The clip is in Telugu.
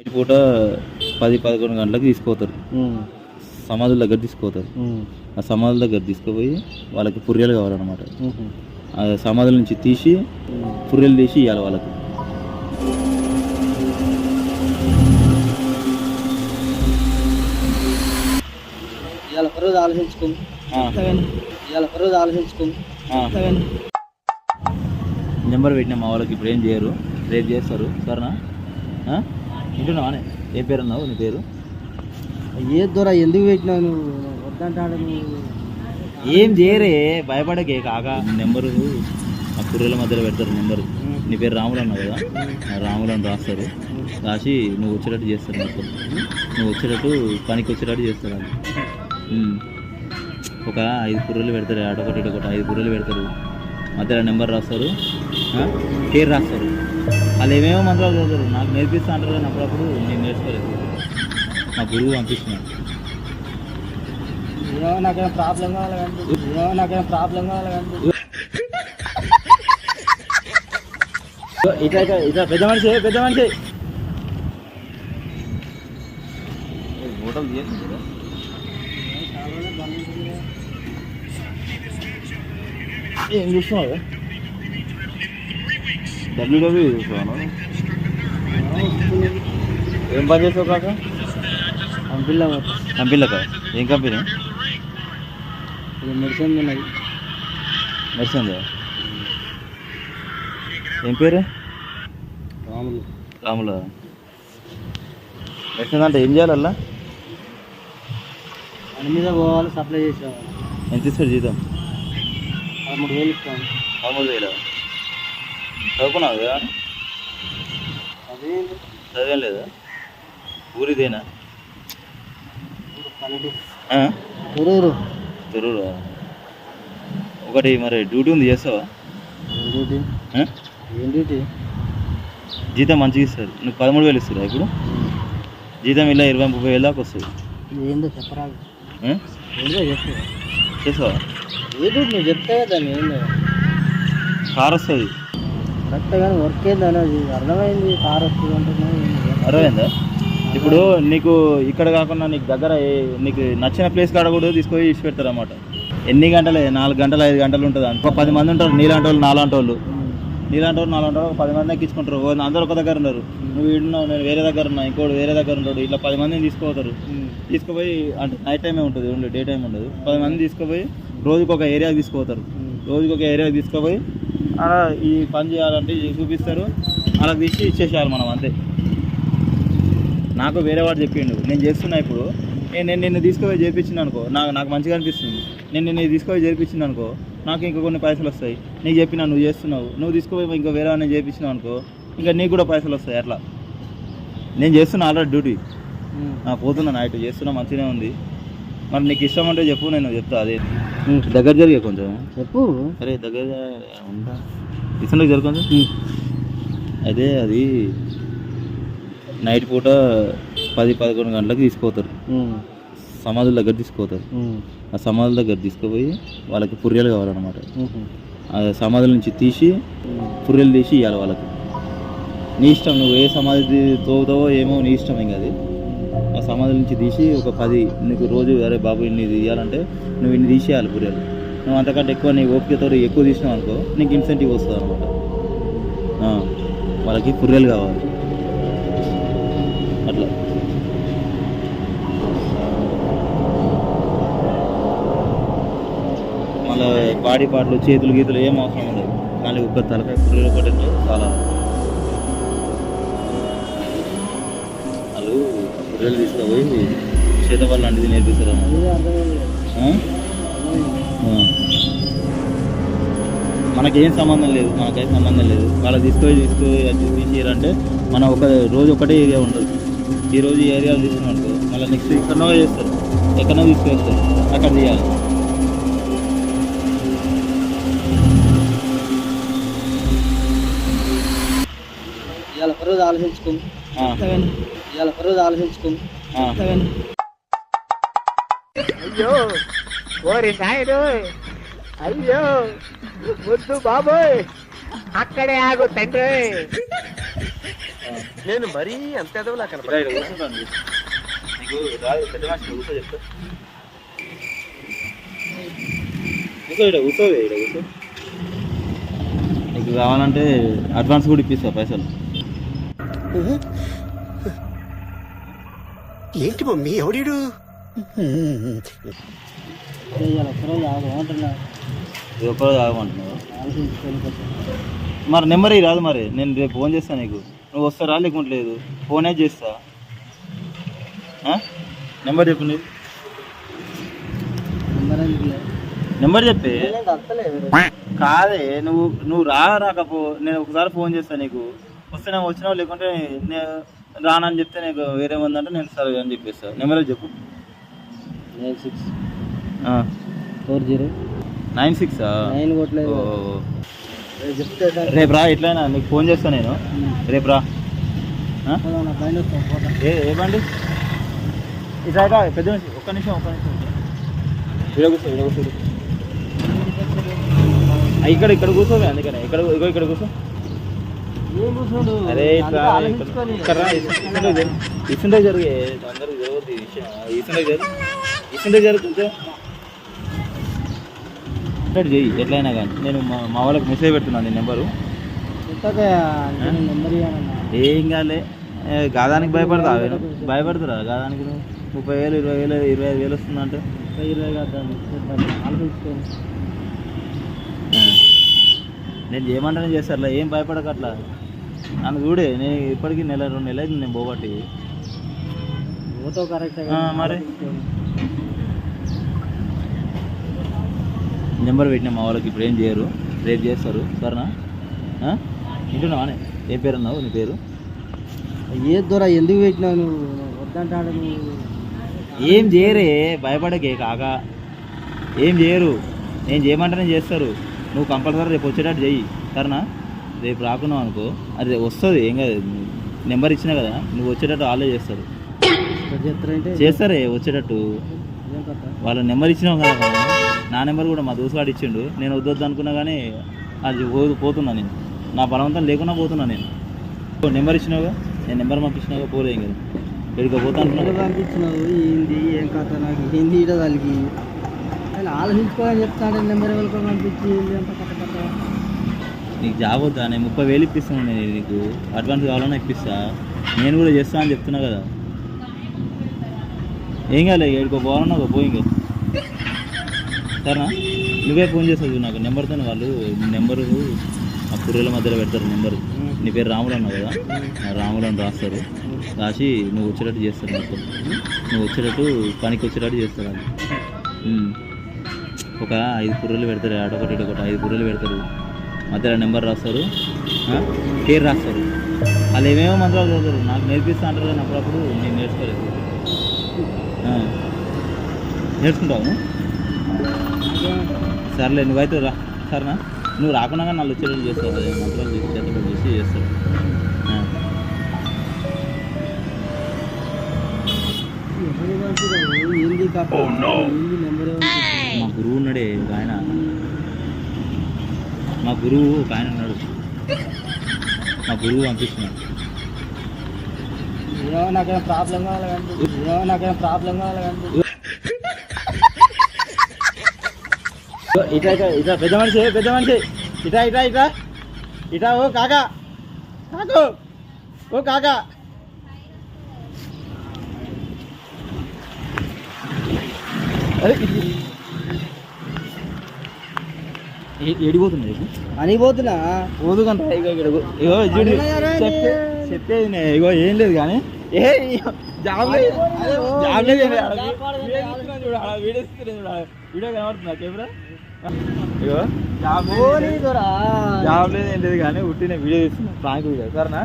నైట్ పూట పది పదకొండు గంటలకు తీసుకుపోతారు. సమాధుల దగ్గర తీసుకుపోతారు. ఆ సమాధుల దగ్గర తీసుకుపోయి వాళ్ళకి పుర్రెలు కావాలన్నమాట. ఆ సమాధుల నుంచి తీసి పుర్రెలు తీసి ఇవ్వాలి వాళ్ళకి. ఇవాళ ఇవాళ. నెంబర్ పెట్టిన మా వాళ్ళకి ఇప్పుడు ఏం చేయరు? రేపు చేస్తారు. సరేనా? ఆ? వింటున్నావానే ఏ పేరు అన్నావు నీ పేరు? ఏ దూర ఎందుకు పెట్టినావు నువ్వు? వద్దంటాడు ఏం చేయరే? భయపడకే కాక. నెంబరు ఆ పుర్రెల మధ్యలో పెడతారు నెంబరు. నీ పేరు రాములు అన్నావు కదా? రాములు అని రాస్తారు. రాసి నువ్వు వచ్చేటట్టు చేస్తారు మొత్తం. నువ్వు వచ్చేటట్టు పనికి వచ్చేటట్టు చేస్తారు అది. ఒక ఐదు పుర్రెలు పెడతారు. అటొకటి ఇటొకటి ఐదు పుర్రెలు పెడతారు. మధ్యలో నెంబర్ రాస్తారు? పేరు రాస్తారు. వాళ్ళు ఏమేమో మంత్రాలు చదువుతారు. నాకు నేర్పిస్తా అంటారు కానీ అప్పుడప్పుడు నేను నేర్చుకోలేదు. మా గురువు పంపిస్తున్నాను ఏమో నాకేం ప్రాబ్లం కావాలి నాకేం ప్రాబ్లం కావాలి ఇట్లా ఇట్లా పెద్ద మనిషి పెద్ద మనిషి. హోటల్ ఏం చూస్తున్నావు? డబ్ల్యూడబ్ల్యూ చూస్తున్నాను ఏం పని చేస్తావు కాక? పంపిల్ల కంపెనీలక ఏం కంపెనీ? మెడిసిన్ ఉన్నది. మెడిసిన్ ఏం పేరు? రాములు. రాముల? మెడిసిన్ అంటే ఏం చేయాలల్లా? దాని మీద పోవాలి సప్లై చేసేవాళ్ళు. ఎంత ఇస్తాడు జీతం? పదమూడు వేలు ఇస్తాను మామూలు వేల? చదువుకున్నావు చదివేం లేదా? ఊరిదేనా? ఊరూరు తొర్రూరా ఒకటి మరి డ్యూటీ ఉంది చేస్తావా? డ్యూటీ? జీతం మంచిగా ఇస్తారు. నువ్వు పదమూడు వేలు ఇస్తారా ఇప్పుడు? జీతం ఇలా ఇరవై ముప్పై వేలు దాకా వస్తుంది ఏందో చెప్పరాదు. చెప్పు. చేస్తావా? ఏ డ్యూటీ నువ్వు చెప్తే కదా ఏందో? కార్ వస్తుంది. కరెక్ట్ కానీ వర్క్ ఏందో అనేది అర్థమైంది కార్ వస్తుంది అర్థమైందా? ఇప్పుడు నీకు ఇక్కడ కాకుండా నీకు దగ్గర నీకు నచ్చిన ప్లేస్ కాడ కూడా తీసుకొని ఇచ్చి పెడతారు అన్నమాట ఎన్ని గంటలే? నాలుగు గంటలు ఐదు గంటలు ఉంటుంది అనుకో. పది మంది ఉంటారు నీలాంటి వాళ్ళు నాలాంటి వాళ్ళు. నీలాంటి వాళ్ళు నాలాంటి వాళ్ళు ఒక పది మంది ఎక్కించుకుంటారు. ఓ అందరూ ఒక దగ్గర ఉన్నారు. నువ్వు ఈడున్నావు నేను వేరే దగ్గర ఉన్నా ఇంకోటి వేరే దగ్గర ఉంటాడు ఇట్లా పది మందిని తీసుకుపోతారు. తీసుకుపోయి అంటే నైట్ టైమే ఉంటుంది ఓన్లీ డే టైం ఉండదు. పది మంది తీసుకుపోయి రోజుకి ఒక ఏరియాకి తీసుకుపోతారు. రోజుకి ఒక ఏరియాకి తీసుకుపోయి అలా ఈ పని చేయాలంటే చూపిస్తారు. అలా తీసి ఇచ్చేసేయాలి మనం అంతే. నాకు వేరే వాడు చెప్పిండు నేను చేస్తున్నా ఇప్పుడు. నేను నేను నిన్ను తీసుకుపోయి చేపించిన అనుకో నాకు నాకు మంచిగా అనిపిస్తుంది. నేను నిన్ను తీసుకుపోయి చేపించిన అనుకో నాకు ఇంకా కొన్ని పైసలు వస్తాయి. నీకు చెప్పినా నువ్వు చేస్తున్నావు. నువ్వు తీసుకుపోయి ఇంకా వేరే వాడిని చేపించినావు అనుకో ఇంకా నీకు కూడా పైసలు వస్తాయి అట్లా. నేను చేస్తున్నా ఆల్రెడీ డ్యూటీ పోతున్నా నైట్ చేస్తున్నా మంచిగానే ఉంది. మరి నీకు ఇష్టం అంటే చెప్పు నేను చెప్తా అదే. దగ్గర జరిగే కొంచెం. చెప్పు. అరే దగ్గర ఉంటా ఇష్టం జరుగు కొంచెం. అయితే అది నైట్ పూట పది పదకొండు గంటలకు తీసుకుపోతారు. సమాధుల దగ్గర తీసుకుపోతారు. ఆ సమాధుల దగ్గర తీసుకుపోయి వాళ్ళకి పుర్రెలు కావాలన్నమాట. ఆ సమాధుల నుంచి తీసి పుర్రెలు తీసి ఇవ్వాలి వాళ్ళకి. నీ ఇష్టం నువ్వు ఏ సమాధి తోగుతావో ఏమో నీ ఇష్టం ఇంకా అది. సమాధుల నుంచి తీసి ఒక పది నీకు రోజు అరే బాబు ఇన్ని తీయాలంటే నువ్వు ఇన్ని తీసేయాలి పుర్రెలు నువ్వు అంతకంటే ఎక్కువ నీ ఓపికతో ఎక్కువ తీసినావు అనుకో నీకు ఇన్సెంటివ్ వస్తుంది అనమాట వాళ్ళకి పుర్రెలు కావాలి. అట్లా. మళ్ళీ బాడీ పార్ట్లు చేతులు గీతులు ఏం అవసరం ఉండదు. కానీ ఒక్క తలకాయ పుర్రెలు ఒకటి చాలా గొర్రెలు తీసుకుపోయి చేతవాళ్ళు లాంటిది నేర్పిస్తారు? మనకేం సంబంధం లేదు మనకైతే సంబంధం లేదు. వాళ్ళు తీసుకొని తీసుకొని అది చూపించారంటే మనం ఒక రోజు ఒకటే ఏరియా ఉండదు ఈ రోజు ఈ ఏరియాలో మళ్ళీ నెక్స్ట్ ఎక్కడో చేస్తారు. ఎక్కడో తీసుకొస్తారు అక్కడ తీయాలి ఇవాళ ఒకరోజు ఆలోచించుకో ఇవాళ ఒకరోజు ఆలోచించుకో ఆ. అయ్యో ఓరి నాయుడు అయ్యో వద్దు బాబోయ్ అక్కడే ఆగు తండ్రి. నేను మరీ అంత ఎదవలా ఇలా కనపడ ఇక్కడ కూర్చుంటాను నీకు రాదు పెద్ద మనిషి కూర్చో చెప్తా. కూర్చో ఇక్కడ కూర్చోవే ఇక్కడ కూర్చో నీకు కావాలంటే అడ్వాన్స్ కూడా ఇప్పిస్తా పైసలు. ఏంటి మమ్మీ ఎవడీడు? ఒక్కరోజు ఆగమంటున్నావు మరి నెంబర్ రాదు మరి. నేను రేపు ఫోన్ చేస్తాను నీకు. నువ్వు వస్తారా లేకుంటే లేదు. ఫోనే చేస్తా. నెంబర్ చెప్పు నీకు. నెంబర్ చెప్పే? కాదే నువ్వు నువ్వు రా రాకపో నేను ఒకసారి ఫోన్ చేస్తాను నీకు. వస్తే నేను వచ్చినావు లేకుంటే నేను రానని చెప్తే నీకు వేరే ఉందంటే నేను సరే అని చెప్పేస్తా. నెంబర్ చెప్పు. Nine six. Four zero. Nine six? Nine కొట్టలేదు. రేపు చెప్తే సార్. రేపు రా ఎట్లయినా నీకు ఫోన్ చేస్తాను నేను. రేపు రా. పోతాం ఏ ఏ బండి? ఇట్లా పెద్ద నిమిషం ఒక్క నిమిషం ఒక్క నిమిషం. ఇక్కడ కూర్చో ఇక్కడ కూర్చో. ఇక్కడ ఇక్కడ కూర్చోవే అందుకనే. ఇక్కడ ఇక్కడ కూర్చో. అరే ఇట్లా ఇసుండే జరుగు. ఇసుండే జరుగు ఇసుండే చెయ్యి ఎట్లయినా కానీ. నేను మా వాళ్ళకి మెసేజ్ పెడుతున్నాను నీ నెంబరు. ఏం కాలే గాదానికి భయపడతా భయపడుతురా గాదానికి నువ్వు? ముప్పై వేలు ఇరవై వేలు ఇరవై ఐదు వేలు వస్తుందంటే. ముప్పై ఇరవై కాదు దాన్ని చేద్దాం. ఆలోచించుకొని ఆ. నేను చేయమంటేనే చేస్తారులే ఏం భయపడక అట్లా. నన్ను చూడే నేను ఇప్పటికీ నెల రెండు నెలలు అయింది నేను పోబట్టి. కరెక్ట్ మరి? నెంబర్ పెట్టిన మా వాళ్ళకి ఇప్పుడు ఏం చేయరు రేపు చేస్తారు సరేనా? వింటున్నావానే ఏ పేరు అన్నావు నీ పేరు? ఏ దూర ఎందుకు పెట్టినావు నువ్వు? వద్దంటాడు నువ్వు. ఏం చేయరే భయపడకే కాక. ఏం చేయరు నేను చేయమంటేనే చేస్తారు. నువ్వు కంపల్సరీ రేపు వచ్చేటట్టు చెయ్యి సరేనా? రేపు రాకున్నావు అనుకో. అది వస్తుంది ఏం కాదు. నెంబర్ ఇచ్చినా కదా నువ్వు వచ్చేటట్టు వాళ్ళే చేస్తారు. చేస్తారే వచ్చేటట్టు? వాళ్ళ నెంబర్ ఇచ్చినావు కదా. నా నెంబర్ కూడా మా దోసుగాడు ఇచ్చిండు. నేను వద్దొద్దు అనుకున్నా కానీ అది పోతున్నా నేను. నా బలవంతం లేకున్నా పోతున్నా నేను. నెంబర్ ఇచ్చినావుగా నేను నెంబర్ పంపించినావుగా పోలే ఇంకా. ఎక్కడికి పోతా ఎక్కడ అంటున్నావు పంపించినావు ఏంది? ఏం కథ నాకు? ఏంది నేను ఆలోచించుకోవాలని నెంబర్ ఎవరికో పంపించి అంత నీకు జాబ్ వద్దా? నేను ముప్పై వేలు ఇప్పిస్తాను నేను నీకు. అడ్వాన్స్ కావాలన్నా ఇప్పిస్తా. నేను కూడా చేస్తా అని చెప్తున్నా కదా. ఏం కాలే ఏడుకో పోవాలన్నా ఒక పోయి ఇంకా. సరేనా? నువ్వే ఫోన్ చేస్తావు నాకు. నెంబర్తో వాళ్ళు నెంబరు ఆ పుర్రెల మధ్యలో పెడతారు నెంబరు నీ పేరు రాములు అన్నావు కదా? ఆ రాములు అని రాస్తారు. రాసి నువ్వు వచ్చేటట్టు చేస్తారు మొత్తం. నువ్వు వచ్చేటట్టు పనికి వచ్చేటట్టు చేస్తారు ఉమ్. ఒక ఐదు పుర్రెలు పెడతారు ఆడొకటి ఇటొకటి ఐదు పుర్రెలు పెడతారు మధ్యలో నెంబర్ రాస్తారు పేరు రాస్తారు. వాళ్ళు ఏమేమో మంత్రాలు చదువుతారు. నాకు నేర్పిస్తా అంటారు కానీ అప్పుడప్పుడు నేను నేర్చుకోలేదు. ఆ. నేర్చుకుంటావు సర్లే నువ్వైతే రా. సరేనా? నువ్వు రాకుండా కానీ వాళ్ళు వచ్చేటట్టు చేస్తావు అదే మంత్రాలు చేసి చేతపడి చేసి ఏంది కథ ఏంది నెంబర్ మా గురువు ఉన్నాడే ఒక ఆయన మా గురువు ఒక ఆయన ఉన్నాడు. మా గురువు పంపిస్తున్నాడు. నాకేం ప్రాబ్లం కావాలి నాకేం ప్రాబ్లం కావాలి కానీ ఇట్లా ఇట్లా ఇట్లా పెద్ద మనిషి పెద్ద మనిషి. ఇట్లా ఇట్లా ఇట్లా. ఇట్లా ఓ కాకా. కాకు. ఓ కాకా. అరే ఏడిపోతుంది నీకు అని పోతున్నా ఓదుకంట ఇగో చెప్పేది ఇగో ఏం లేదు కానీ. ఏ జాబ్ లేదు. జాబ్ లేదు వీడియో కనబడుతుందా కెమెరా? ఇగో జాబ్ జాబ్ లేదు ఏం లేదు కానీ ఉట్టిన వీడియో తీస్తున్నా ప్రాంక్ వీడియో సరేనా?